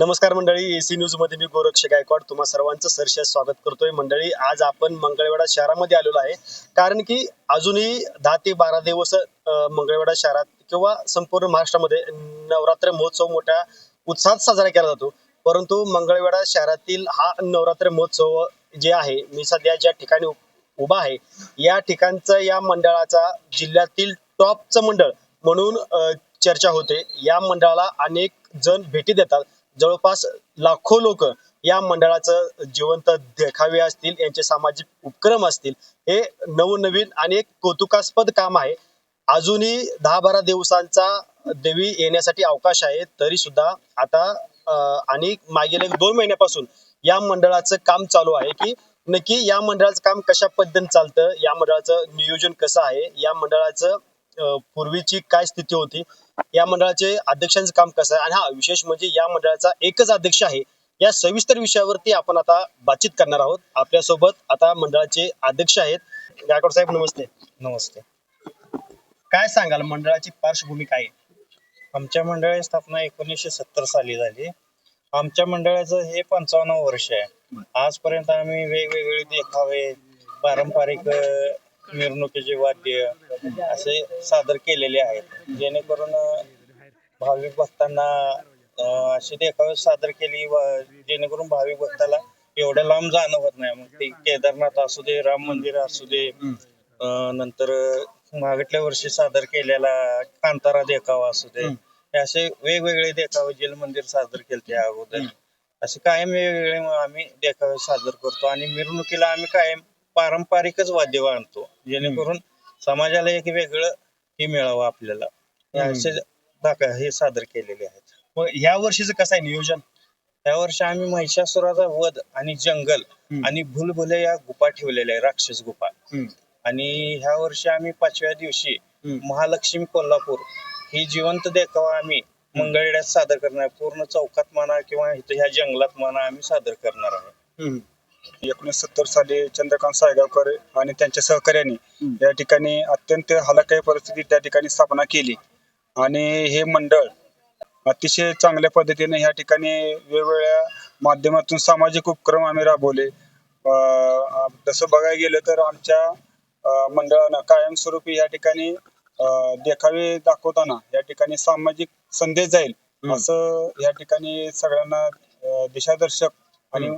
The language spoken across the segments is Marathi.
नमस्कार मंडळी एसी न्यूजमध्ये मी गोरक्ष गायकवाड तुम्हा सर्वांचं सरसे स्वागत करतोय. मंडळी आज आपण मंगळवेढा शहरामध्ये आलेलो आहे. कारण की अजूनही दहा ते बारा दिवस अं, मंगळवेढा शहरात किंवा संपूर्ण महाराष्ट्रामध्ये नवरात्र महोत्सव मोठ्या उत्साहात साजरा केला जातो. परंतु मंगळवेढा शहरातील हा नवरात्र महोत्सव जे आहे मी सध्या ज्या ठिकाणी उभा आहे या ठिकाणचा या मंडळाचा जिल्ह्यातील टॉपचं मंडळ म्हणून चर्चा होते. या मंडळाला अनेक जण भेटी देतात. जवळपास लाखो लोक या मंडळाचं जिवंत देखावे असतील यांचे सामाजिक उपक्रम असतील हे नवनवीन आणि एक कौतुकास्पद काम आहे. अजूनही दहा बारा दिवसांचा देवी येण्यासाठी अवकाश आहे तरी सुद्धा आता आणि मागील एक दोन महिन्यापासून या मंडळाचं काम चालू आहे की नक्की या मंडळाचं काम कशा पद्धतीने चालतं या मंडळाचं नियोजन कसं आहे या मंडळाचं पूर्वीची काय स्थिती होती या मंडळाचे अध्यक्षांचं काम कसं आहे? आणि हा विशेष म्हणजे या मंडळाचा एकच अध्यक्ष आहे. या सविस्तर विषयावरती आपण आता बातचीत करणार आहोत. आपल्यासोबत आता मंडळाचे अध्यक्ष आहेत. गायकवाड साहेब नमस्ते. नमस्ते. काय सांगाल? मंडळाची पार्श्वभूमी काय आहे? आमच्या मंडळाची स्थापना एकोणीसशे सत्तर साली झाली. आमच्या मंडळाचं हे पंचावन्न वर्ष आहे. आजपर्यंत आम्ही वेगवेगळे देखावे पारंपरिक अ, मिरवणुकीचे वाद्य असे सादर केलेले आहेत. जेणेकरून भाविक भक्तांना अशी असे देखावे सादर केली जेणेकरून भाविक भक्ताला एवढ्या लांब जाणं होत नाही. मग ते केदारनाथ असू दे राम मंदिर असू दे नंतर मागटल्या वर्षी सादर केलेला कांतारा देखावा असू दे हे असे वेगवेगळे देखावे जेल मंदिर सादर केले अगोदर. असे कायम वेगवेगळे आम्ही देखावे सादर करतो आणि मिरवणुकीला आम्ही कायम पारंपरिकच वाद्य आणतो. जेणेकरून समाजाला एक वेगळं हे मिळावं आपल्याला. हे. असे हे सादर केलेले आहेत. ह्या वर्षीचं कसं आहे नियोजन? त्या वर्षी आम्ही महिषासुराचा वध आणि जंगल. आणि भुलभुले या गुफा ठेवलेल्या आहे राक्षस गुफा. आणि ह्या वर्षी आम्ही पाचव्या दिवशी. महालक्ष्मी कोल्हापूर ही जिवंत देखावा आम्ही मंगळवेढ्यात सादर करणार. पूर्ण चौकात म्हणा किंवा ह्या जंगलात म्हणा आम्ही सादर करणार आहे. एकोणीसशे सत्तर साली चंद्रकांत सायगावकर आणि त्यांच्या सहकार्याने. या ठिकाणी अत्यंत हलाखी परिस्थितीत त्या ठिकाणी स्थापना केली आणि हे मंडळ अतिशय चांगल्या पद्धतीने ह्या ठिकाणी वेगवेगळ्या माध्यमातून सामाजिक उपक्रम आम्ही राबवले अं, तसं बघायला गेलं तर आमच्या मंडळानं कायमस्वरूपी या ठिकाणी देखावे दाखवताना या ठिकाणी सामाजिक संदेश जाईल. असं या ठिकाणी सगळ्यांना दिशादर्शक आणि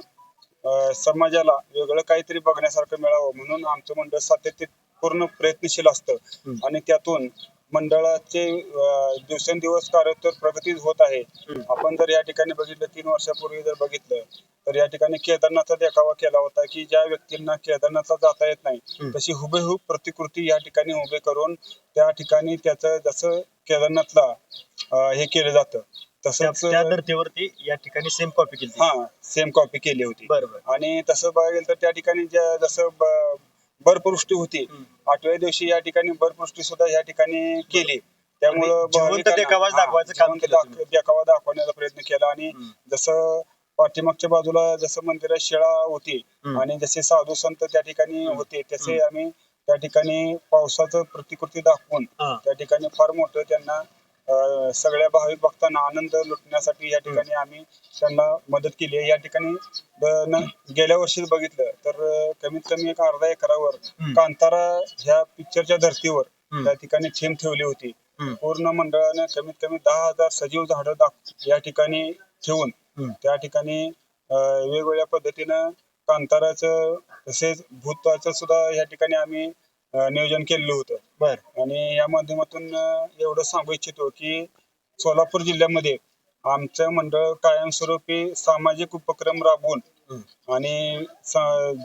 समाजाला वेगळं काहीतरी बघण्यासारखं मिळावं म्हणून आमचं मंडळ सातत्य पूर्ण प्रयत्नशील असतं. आणि त्यातून मंडळाचे दिवसेंदिवस कार्य तर प्रगती होत आहे. आपण जर या ठिकाणी बघितलं तीन वर्षापूर्वी जर बघितलं तर या ठिकाणी केदारनाथचा देखावा केला होता की ज्या व्यक्तींना केदारनाथला जाता येत नाही. तशी हुबेहूब प्रतिकृती या ठिकाणी उभे करून त्या ठिकाणी त्याचं जसं केदारनाथला हे केलं जातं तसंच त्या धर्तीवरती या ठिकाणी सेम कॉपी केली हा सेम कॉपी केली होती बरोबर आणि तसं बघायला गेलं तर त्या ठिकाणी ज्या- जसं ब- बर्फवृष्टी होती हम्म. आठव्या दिवशी या ठिकाणी बर्फवृष्टी सुद्धा या ठिकाणी केली त्यामुळं जिवंत भाविकांना- हा, दाखवायचं काम जिवंत केलं तुम्ही. दाख- देखावा दाखवण्याचा प्रयत्न केला आणि हम्म. जसं पाठीमागच्या बाजूला जसं मंदिरात शिळा होती हम्म. आणि जसे साधू संत त्या ठिकाणी होते तसे हम्म. आम्ही त्या ठिकाणी पावसाचं प्रतिकृती दाखवून हा. त्या ठिकाणी फार मोठं त्यांना सगळ्या भाविक भक्तांना आनंद लुटण्यासाठी या ठिकाणी आम्ही त्यांना मदत केली आहे या ठिकाणी गेल्या वर्षीच बघितलं तर कमीत कमी एक अर्धा एकरावर. कांतारा ह्या पिक्चरच्या धर्तीवर. त्या ठिकाणी थीम ठेवली होती. पूर्ण मंडळाने कमीत कमी दहा हजार सजीव झाडं दाख या ठिकाणी ठेवून. त्या ठिकाणी वेगवेगळ्या पद्धतीनं कांताराचं तसेच भूताचं सुद्धा या ठिकाणी आम्ही नियोजन केलेलं होतं. बर. आणि या माध्यमातून एवढं सांगू इच्छितो की सोलापूर जिल्ह्यामध्ये आमचं मंडळ कायमस्वरूपी सामाजिक उपक्रम राबवून. आणि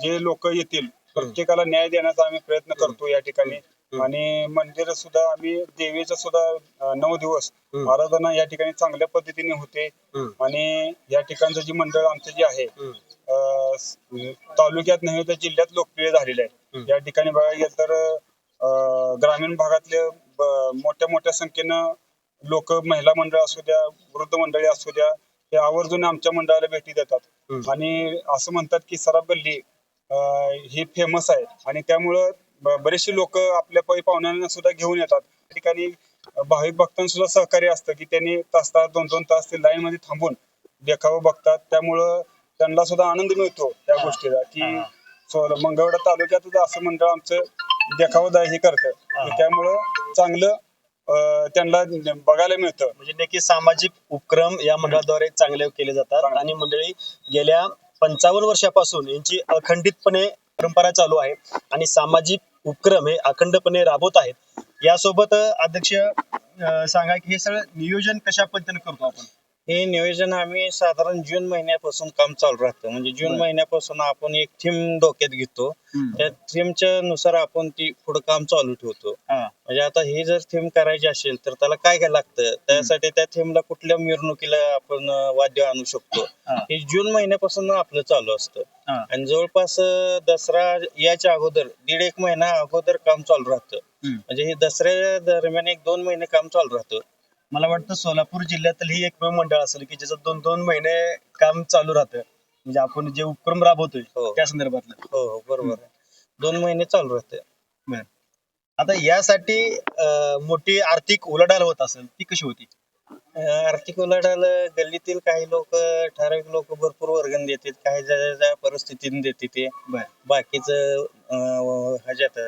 जे लोक येतील प्रत्येकाला न्याय देण्याचा आम्ही प्रयत्न करतो या ठिकाणी. आणि मंदिर सुद्धा आम्ही देवीचं सुद्धा अं, नऊ दिवस हम्म. आराधना या ठिकाणी चांगल्या पद्धतीने होते हम्म. आणि या ठिकाणचं जे मंडळ आमचं जे आहे हम्म. अं, स- तालुक्यात नव्हे तर जिल्ह्यात लोकप्रिय झालेलं आहे हम्म. या ठिकाणी बघायला गेलं तर अं, ग्रामीण भागातले ब- मोठ्या मोठ्या संख्येनं लोक महिला मंडळ असू द्या वृद्ध मंडळी असू द्या हे आवर्जून आमच्या मंडळाला भेटी देतात हम्म. आणि असं म्हणतात की सराफ गल्ली अं, ही फेमस आहे आणि त्यामुळं बरेचसे लोक आपल्या पै पाहुण्यांना सुद्धा घेऊन येतात त्या ठिकाणी भाविक भक्तांना सुद्धा सहकार्य असतं की त्यांनी तास तास दोन दोन तास ते लाईन मध्ये थांबून देखावा बघतात त्यामुळं त्यांना सुद्धा आनंद मिळतो त्या. गोष्टीला की मंगळवेढा तालुक्यातच असं मंडळ आमचं देखावा हे करतं. त्यामुळं चांगलं त्यांना बघायला मिळतं म्हणजे नक्की सामाजिक उपक्रम या मंडळाद्वारे चांगले केले जातात. आणि मंडळी गेल्या पंचावन्न वर्षापासून यांची अखंडितपणे परंपरा चालू आहे आणि सामाजिक उपक्रम हे अखंडपणे राबवत आहेत. यासोबत अध्यक्ष सांगा की हे सगळं नियोजन कशा पद्धतीने करतो आपण? हे नियोजन आम्ही साधारण जून महिन्यापासून काम चालू राहतं म्हणजे जून बरं. महिन्यापासून आपण एक थीम डोक्यात घेतो त्या थीमच्या नुसार आपण ती पुढे काम चालू ठेवतो हा. म्हणजे आता ही जर थीम करायची असेल तर त्याला काय काय लागतं त्यासाठी त्या थीमला कुठल्या मिरवणुकीला आपण अं, वाद्य आणू शकतो हा. हे जून महिन्यापासून आपलं चालू असतं हा. आणि जवळपास अं, दसरा याच्या अगोदर दीड एक महिना अगोदर काम चालू राहतं हम्म. म्हणजे हे दसऱ्या दरम्यान एक दोन महिने काम चालू राहतं मला वाटतं सोलापूर जिल्ह्यातील ही एकमेव मंडळ असेल की ज्याचं दोन दोन महिने काम चालू राहतं. म्हणजे आपण जे उपक्रम राबवतोय हो. त्या संदर्भातलं. हो हो बरोबर आहे. दोन महिने चालू राहते. बरं. आता यासाठी अं, मोठी आर्थिक उलाढाल होत असेल ती कशी होती? अं, आर्थिक उलाढाल गल्लीतील काही लोक ठराविक लोक भरपूर वर्गण देतात. काही ज्या ज्या परिस्थितीने देते ते बाकीच ह्याच्यात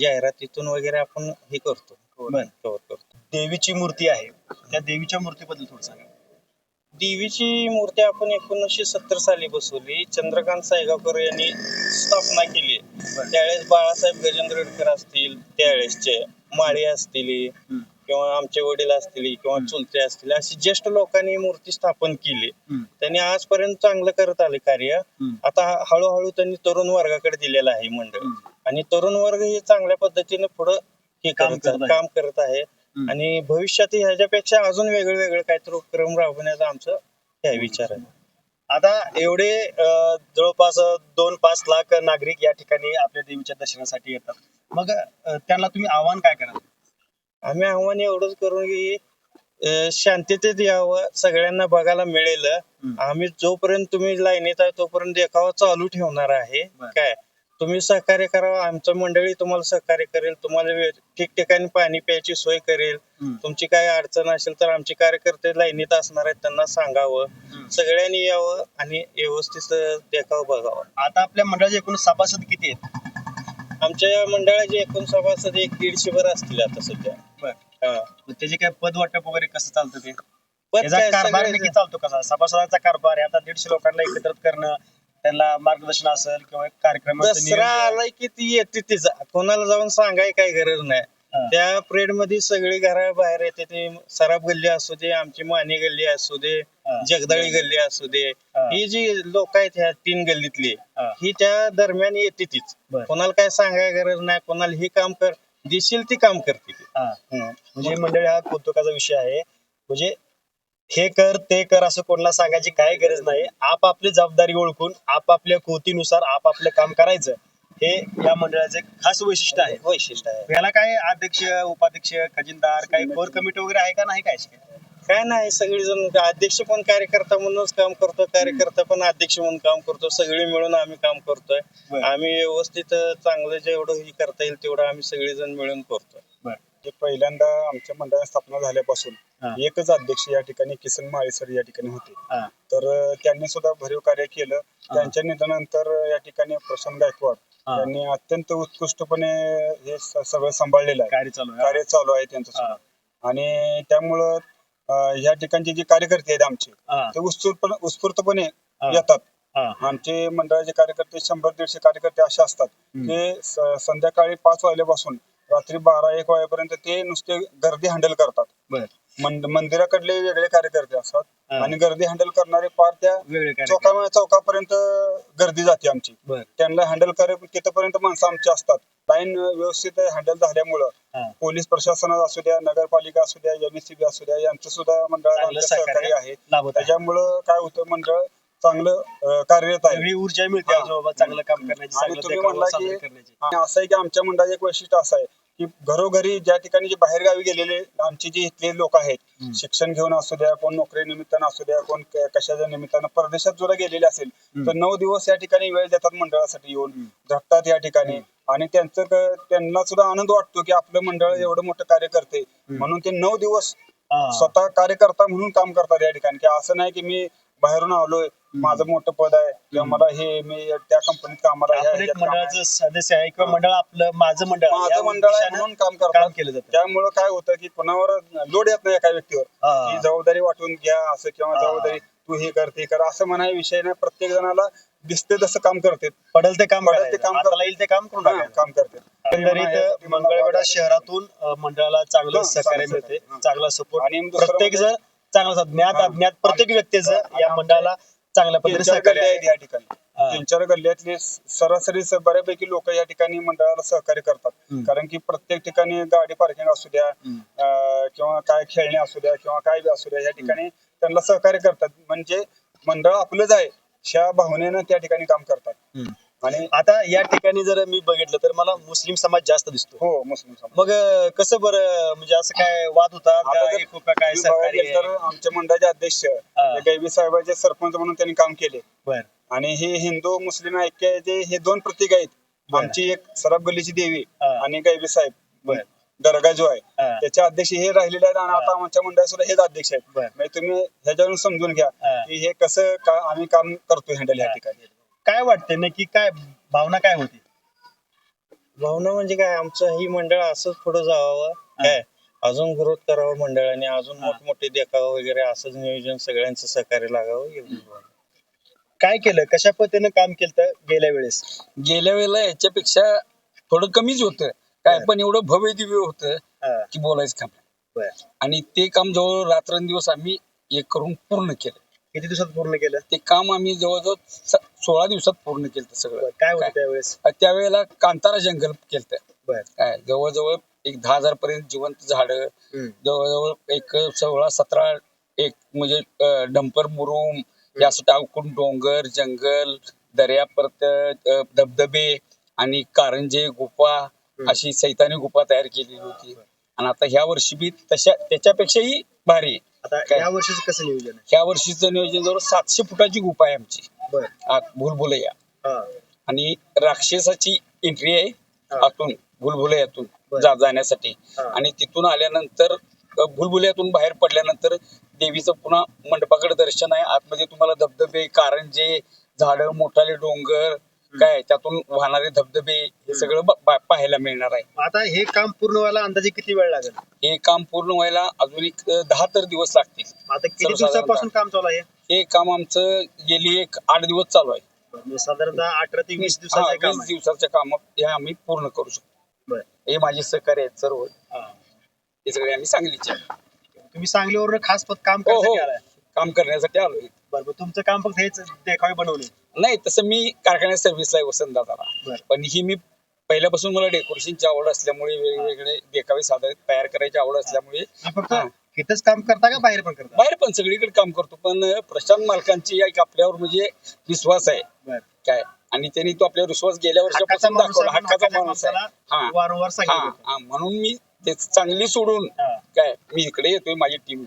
जाहिरातीतून वगैरे आपण हे करतो. बरं. कव्हर करतो. देवीची मूर्ती आहे. त्या देवीच्या मूर्तीबद्दल थोडं सांगा. देवीची मूर्ती आपण एकोणीसशे सत्तर साली बसवली. चंद्रकांत सायगावकर यांनी स्थापना केली. त्यावेळेस बाळासाहेब गजेंद्रडकर असतील त्यावेळेसचे माळी असतील. किंवा आमचे वडील असतील किंवा चुलते असतील अशी ज्येष्ठ लोकांनी मूर्ती स्थापन केली. त्यांनी आजपर्यंत चांगलं करत आले कार्य. आता हळूहळू त्यांनी तरुण वर्गाकडे दिलेलं आहे मंडळ. आणि तरुण वर्ग हे चांगल्या पद्धतीने पुढं हे काम करत आहे. आणि भविष्यात ह्याच्यापेक्षा अजून वेगळे वेगळे काहीतरी उपक्रम राबवण्याचा आमचं हे विचार आहे. आता एवढे जवळपास दोन पाच लाख नागरिक या ठिकाणी आपल्या देवीच्या दर्शनासाठी येतात. मग त्यांना तुम्ही आव्हान काय कराल? आम्ही आव्हान एवढंच करू की शांततेत यावं सगळ्यांना बघायला मिळेल. आम्ही जोपर्यंत तुम्ही लाईनीत आहे तोपर्यंत देखावा चालू ठेवणार आहे. काय? तुम्ही सहकार्य करावं आमचं मंडळी तुम्हाला सहकार्य करेल तुम्हाला वे- ठिकठिकाणी पाणी प्यायची सोय करेल. तुमची काय अडचण असेल तर आमचे कार्यकर्ते लाईनीत असणार आहेत त्यांना सांगावं. सगळ्यांनी यावं आणि व्यवस्थित देखावा बघावा. आता आपल्या मंडळाचे एकूण सभासद किती आहेत? आमच्या या मंडळाचे एकूण सभासद एक दीडशे भर असतील आता सध्या. हा. मग त्याचे काय पद वाटप वगैरे कसं चालतं ते? पण त्याचा काय कारभार सगळे- नक्की चालतो कसा? सभासदाचा कारभार आहे आता दीडशे लोकांना एकत्रित करणं त्यांना मार्गदर्शन असेल किंवा दसरा नियोजन. आलाय की ती येते तिचा कोणाला जाऊन सांगाय काय गरज नाही. त्या परेडमध्ये सगळी घरा बाहेर येते ते सराब गल्ली असू दे आमची माने गल्ली असू दे हा. जगदाळी गल्ली असू दे हा. ही जी लोक आहेत ह्या तीन गल्लीतली हा. ही त्या दरम्यान येते तीच बरं. कोणाला काय सांगाय गरज नाही कोणाला हे काम कर दिसेल ती काम करते ती हा. हम्म. म्हणजे मंडळी हा कौतुकाचा विषय आहे म्हणजे हे कर ते कर असं कोणाला सांगायची काय गरज नाही. आपापली जबाबदारी ओळखून आपापल्या कृतीनुसार आपापलं काम करायचं. हे या मंडळाचं खास वैशिष्ट्य आहे. वैशिष्ट्य आहे. याला काय अध्यक्ष उपाध्यक्ष खजिनदार काही कोर कमिटी वगैरे आहे का नाही काय काय? नाही सगळेजण अध्यक्ष पण कार्यकर्ता म्हणूनच काम करतो कार्यकर्ता पण अध्यक्ष म्हणून काम करतो. सगळे मिळून आम्ही काम करतोय. आम्ही व्यवस्थित चांगलं जेवढं हे करता येईल तेवढं आम्ही सगळेजण मिळून करतोय. हे पहिल्यांदा आमच्या मंडळात स्थापना झाल्यापासून. एकच अध्यक्ष या ठिकाणी किसन माळी सर या ठिकाणी होते हा. तर अं, त्यांनी सुद्धा भरीव कार्य केलं त्यांच्या निधनानंतर या ठिकाणी प्रशांत गायकवाड हा. यांनी अत्यंत उत्कृष्टपणे हे स- सगळं सांभाळलेलं आहे कार्य चालू आहे कार्य चालू आहे त्यांचं हा. सुद्धा. आणि त्यामुळं अं, या ठिकाणचे जे कार्यकर्ते आहेत आमचे हा. ते उत्स्फूर्त उत्स्फूर्तपणे हा. येतात हा. आमचे मंडळाचे कार्यकर्ते शंभर दीडशे कार्यकर्ते असे असतात हम्म. ते स- संध्याकाळी पाच वाजल्यापासून रात्री बारा एक वाजेपर्यंत ते नुसते गर्दी हँडल करतात बरं. मंद- मंदिराकडले वेगळे कार्यकर्ते असतात हा. आणि गर्दी हँडल करणारे पार त्या वेगळे चौका चौकापर्यंत गर्दी जाते आमची बरं. त्यांना हँडल करे तिथपर्यंत माणसं आमची असतात लाईन व्यवस्थित हँडल झाल्यामुळं हा. पोलीस प्रशासन असू द्या नगरपालिका असू द्या एमएससीबी असू द्या यांचं सुद्धा मंडळाला चांगलं सहकार्य सहकार्य आहे लाभत आहे. त्याच्यामुळं काय होतं मंडळ चांगलं कार्यरत आहे. वेगळी ऊर्जा मिळते हा. चांगलं काम करण्याची आणि चांगलं तुम्ही देखावा म्हणला साजरा की करण्याची. आणि असं आहे की आमच्या मंडळाचं एक वैशिष्ट्य असं आहे की घरोघरी ज्या ठिकाणी जे बाहेर गावी गेलेले आमचे जे इथले लोक आहेत. शिक्षण घेऊन असू द्या कोण नोकरी निमित्तानं असू द्या कोण क- कशाच्या निमित्तानं परदेशात सुद्धा गेलेले असेल तर नऊ दिवस या ठिकाणी वेळ देतात मंडळासाठी येऊन. झटतात या ठिकाणी. आणि त्यांचं क- त्यांना सुद्धा आनंद वाटतो की आपलं मंडळ एवढं मोठं कार्य करते. म्हणून ते नऊ दिवस हा. स्वतः कार्यकर्ता म्हणून काम करतात या ठिकाणी. की असं नाही की मी बाहेरून आलोय माझं मोठं पद आहे किंवा मला हे मी त्या कंपनीत कामाला आपण एक. मंडळाचं सदस्य आहे किंवा मंडळ आपलं माझं मंडळ आहे. माझं या मंडळ आहे म्हणून काम काम करतात केलं जातं त्यामुळं काय होतं की कोणावर लोड येत नाही एका व्यक्तीवर हा. की जबाबदारी वाटून घ्या असं किंवा हा. जबाबदारी तू हे कर ते कर असं म्हणाय विषय नाही प्रत्येक जणाला दिसते तसं काम करते पडेल ते काम पडेल ते करायचं. काम हाताला करतो. येईल ते काम करून टाकायचं. काम करते एकंदरीत मंगळवेढा शहरातून अ, मंडळाला चांगलं हा, सहकार्य चांगलं मिळते सहकार्य. चांगला सपोर्ट आणि दुसरं प्रत्येक म्हणजे- जण चांगला ज्ञात हा. अज्ञात प्रत्येक व्यक्तीचं या मंडळाला चांगल्या पद्धतीने सहकार्य. आहेत या ठिकाणी. तीन चार गल्ल्यातले सरासरी स- बऱ्यापैकी लोक या ठिकाणी मंडळाला सहकार्य करतात हम्म. कारण की प्रत्येक ठिकाणी गाडी पार्किंग असू द्या हम्म. अं, किंवा काय खेळणे असू द्या किंवा काय बी असू द्या या ठिकाणी त्यांना सहकार्य करतात म्हणजे मंडळ आपलंच आहे ह्या भावनेनं त्या ठिकाणी काम करतात हम्म. आणि आता या ठिकाणी जर मी बघितलं तर मला मुस्लिम समाज जास्त दिसतो हो मुस्लिम समाज मग अ, कसं बरं म्हणजे असं काय वाद होता आता का जर एकोपा काय तुम्ही बघायला सहकार्य गेलं तर आमच्या मंडळाचे अध्यक्ष हा. गैबी साहेबाचे सरपंच म्हणून त्यांनी काम केले बर आणि हे हिंदू मुस्लिम ऐक्याचे हे दोन प्रतीक आहेत बरं. आमची एक सराब गल्लीची देवी हा. आणि गैबी साहेब बर दर्गा जो आहे हा. त्याचे अध्यक्ष हे राहिलेले आहेत आणि हा. आता आमच्या मंडळात सुद्धा हेच अध्यक्ष आहेत बर. म्हणजे तुम्ही ह्याच्यावरून समजून घ्या हा. की हे कसं का आम्ही काम करतो हँडल या हा. ठिकाणी काय वाटते नक्की काय भावना काय होती? भावना म्हणजे काय? आमचं ही मंडळ असंच पुढे जावं. काय? अजून ग्रोथ करावं मंडळाने अजून. मोठमोठे देखावं वगैरे असंच नियोजन सगळ्यांचं सहकार्य लागावं भावना. काय केलं? कशा पद्धतीनं काम केलं गेल्या वेळेस? गेल्या वेळेला याच्यापेक्षा थोडं कमीच होतं. काय. पण एवढं भव्य दिव्य होतं हा, की बोलायचं काम नाही. बर. आणि ते काम जवळ रात्रंदिवस आम्ही एक करून पूर्ण केलं. किती दिवसात पूर्ण केलं? ते काम आम्ही जवळजवळ स- सोळा दिवसात पूर्ण केलं सगळं. काय होतं? त्यावेळेस? त्यावेळेला कांतारा जंगल केलं काय? जवळजवळ एक दहा हजार पर्यंत जिवंत झाडं. जवळजवळ एक सोळा सतरा एक म्हणजे डंपर मुरुम या असं टाकून डोंगर जंगल दर्या परत धबधबे आणि कारंजे गुफा अशी सैतानी गुफा तयार केलेली होती. आणि आता ह्या वर्षी बी तशा त्याच्यापेक्षाही भारी. आता काय? या वर्षीच कसं नियोजन ह्या वर्षीचं नियोजन जवळ सातशे फुटाची गुफा आहे आमची. भुलभुलैया. आणि राक्षसाची एंट्री आहे. आतून भुलभुलैयातून जाण्यासाठी. आणि तिथून आल्यानंतर भुलभुलैयातून बाहेर पडल्यानंतर देवीचं पुन्हा मंडपाकडे दर्शन आहे. आतमध्ये तुम्हाला धबधबे कारंजे झाडं मोठाले डोंगर काय त्यातून वाहणारे धबधबे हे सगळं पाहायला मिळणार आहे. आता हे काम पूर्ण व्हायला अंदाजे किती वेळ लागेल? हे काम पूर्ण व्हायला अजून एक दहा तर दिवस लागतील. आता किती. दिवसापासून काम चालू आहे? हे काम आमचं गेली एक आठ दिवस चालू आहे. म्हणजे साधारणतः अठरा ते वीस हा, दिवसाचं काम वीस आहे. दिवसाच्या कामात हे आम्ही पूर्ण करू शकतो. बर. हे माझे सहकार्य आहेत सर्व. हा. हे सगळे आम्ही सांगलीचे आहे. तुम्ही सांगलीवरून खास पद काम हो करण्यासाठी हो. आलाय. काम करण्यासाठी आलोय. बरोबर तुमचं काम फक्त हेच देखावे बनवले. नाही तसं मी कारखान्यात सर्व्हिसला आहे वसंतदादाला. बर. पण ही मी पहिल्यापासून मला डेकोरेशनची आवड असल्यामुळे वेगवेगळे देखावे सादर तयार करायची आवड असल्यामुळे फक्त हा. इथंच काम करता का बाहेर पण करता? बाहेर पण सगळीकडे काम करतो पण प्रशांत मालकांची एक आपल्यावर म्हणजे विश्वास आहे. बर. काय? आणि त्यांनी तो आपल्यावर विश्वास गेल्या हक्काचा वर्षापासून माणूस दाखवला आहे, हक्काचा हक्काच्या माणूस आहे. माणसाला हा. वारंवार हा सांगितलं हा म्हणून मी ते चांगली सोडून हा. काय मी इकडे येतोय माझी टीम